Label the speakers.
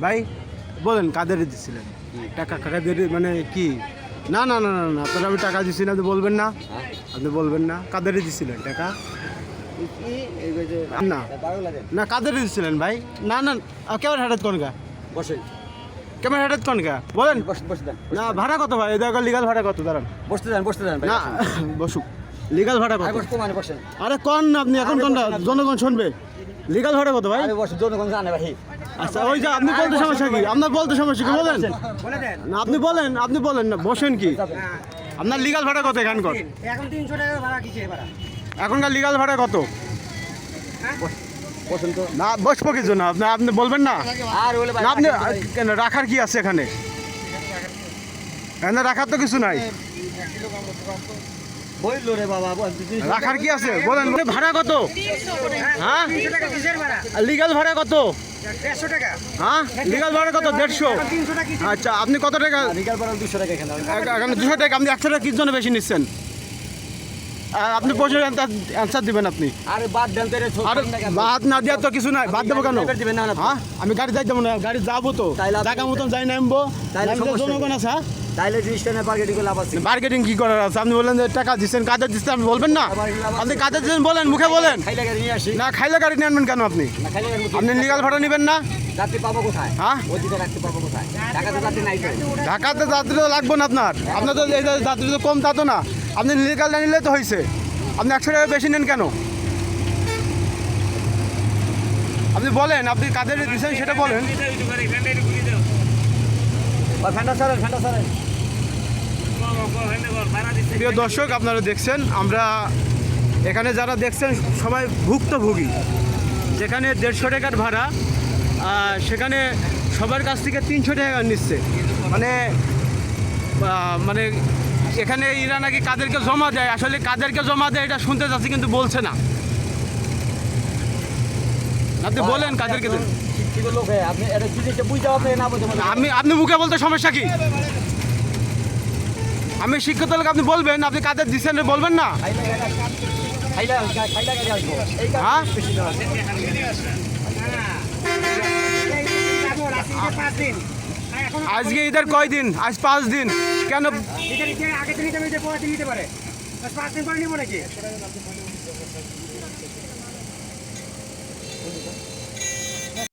Speaker 1: ভাই বলেন কাদের দিছিলেন? টাকা কাদের মানে কি? না না না না না আপনার আমি টাকা দিছি না আপনি বলবেন না। আপনি বলবেন না। কাদের দিছিলেন টাকা? না। না কাদের দিছিলেন ভাই? না না কেমন হঠাৎ কোন গা?
Speaker 2: বসে
Speaker 1: কেমন হঠাৎ কোন গা? বলেন। না ভাড়া কত ভাই? দেখো লিগাল ভাড়া কত? দাঁড়ান।
Speaker 2: বসতে দেন বসতে ভাই
Speaker 1: না বসুক। লিগাল ভাড়া কত?
Speaker 2: আরে বসে
Speaker 1: আরে কোন আপনি এখন কোনটা? জনগণ শুনবে। লিগাল ভাড়া কত ভাই?
Speaker 2: জনগণ জানে ভাই।
Speaker 1: আচ্ছা ওই যে আপনি বলতে সমস্যা কি? আপনার বলতে সমস্যা কি? বলেন। না আপনি বলেন আপনি বলেন না বসেন কি? আপনার লিগাল ভাড়া কত এখানকার?
Speaker 3: এখন তিনশো টাকা ভাড়া কিসের ভাড়া?
Speaker 1: এখনকার লিগাল ভাড়া কত? না বসবো কিছু না আপনি আপনি বলবেন না? আপনি কেন রাখার কি আছে এখানে? এখানে রাখার তো কিছু নাই।
Speaker 2: বইলো রে বাবা
Speaker 1: রাখার কি আছে? বলেন। ভাড়া কত? হ্যাঁ?
Speaker 3: তিনশো টাকা কিসের ভাড়া
Speaker 1: লিগাল ভাড়া কত? হ্যাঁ? লিগাল ভাড়া কত? দেড়শো। আচ্ছা আপনি কত টাকা?
Speaker 2: রিগাল পাড়া 200 টাকা এখানে
Speaker 1: দুশো টাকা আপনি একশো টাকা জন্য বেশি নিচ্ছেন? আপনি প্রশ্নের অ্যান্সার দিবেন আপনি।
Speaker 2: আরে বাদ দেন
Speaker 1: আর বাদ না দেওয়ার তো কিছু নাই। বাদ দেবো কেন? হ্যাঁ? আমি গাড়ি যাই যাব না গাড়ি যাব তো। টাকা মতন যাই নামবো। জনগণ আছে হ্যাঁ?
Speaker 2: তাইলে জিনিসটা করে লাভ আছে।
Speaker 1: মার্কেটিং কি করার আছে? আপনি বললেন যে টাকা দিচ্ছেন কাজে দিচ্ছেন আপনি বলবেন না? আপনি কাজে দিচ্ছেন বলেন মুখে বলেন।
Speaker 2: খাইলে গাড়ি নিয়ে আসি।
Speaker 1: না খাইলে গাড়ি নিয়ে আনবেন কেন আপনি? আপনি লিগাল ভাড়া নেবেন না?
Speaker 2: রাত্রি পাবো কোথায়?
Speaker 1: হ্যাঁ?
Speaker 2: রাত্রি পাবো কোথায়? টাকা তো রাত্রি নাই
Speaker 1: ঢাকাতে যাত্রী তো লাগবে না আপনার। আপনার তো এই যাত্রী তো কম তা তো না। আপনি লিগালটা নিলে তো হয়েছে আপনি একশো টাকা বেশি নেন কেন? আপনি বলেন আপনি কাদের দিচ্ছেন সেটা বলেন।
Speaker 2: ফ্যানটা সরেন ফ্যানটা সরেন
Speaker 1: প্রিয় দর্শক আপনারা দেখছেন আমরা এখানে যারা দেখছেন সবাই ভুক্তভোগী। যেখানে দেড়শো টাকার ভাড়া সেখানে সবার কাছ থেকে তিনশো টাকা নিচ্ছে। মানে মানে এখানে এরা নাকি কাদেরকে জমা দেয়? আসলে কাদেরকে জমা দেয় এটা শুনতে যাচ্ছি কিন্তু বলছে না। আপনি বলেন কাদেরকে আমি আপনি মুখে বলতে সমস্যা কি? আমি শিক্ষিত লোক, আপনি বলবেন, আপনি কাদের দিচ্ছেন বলবেন না? হ্যাঁ? আজকে ঈদের কয় দিন? আজ পাঁচ দিন। কেন?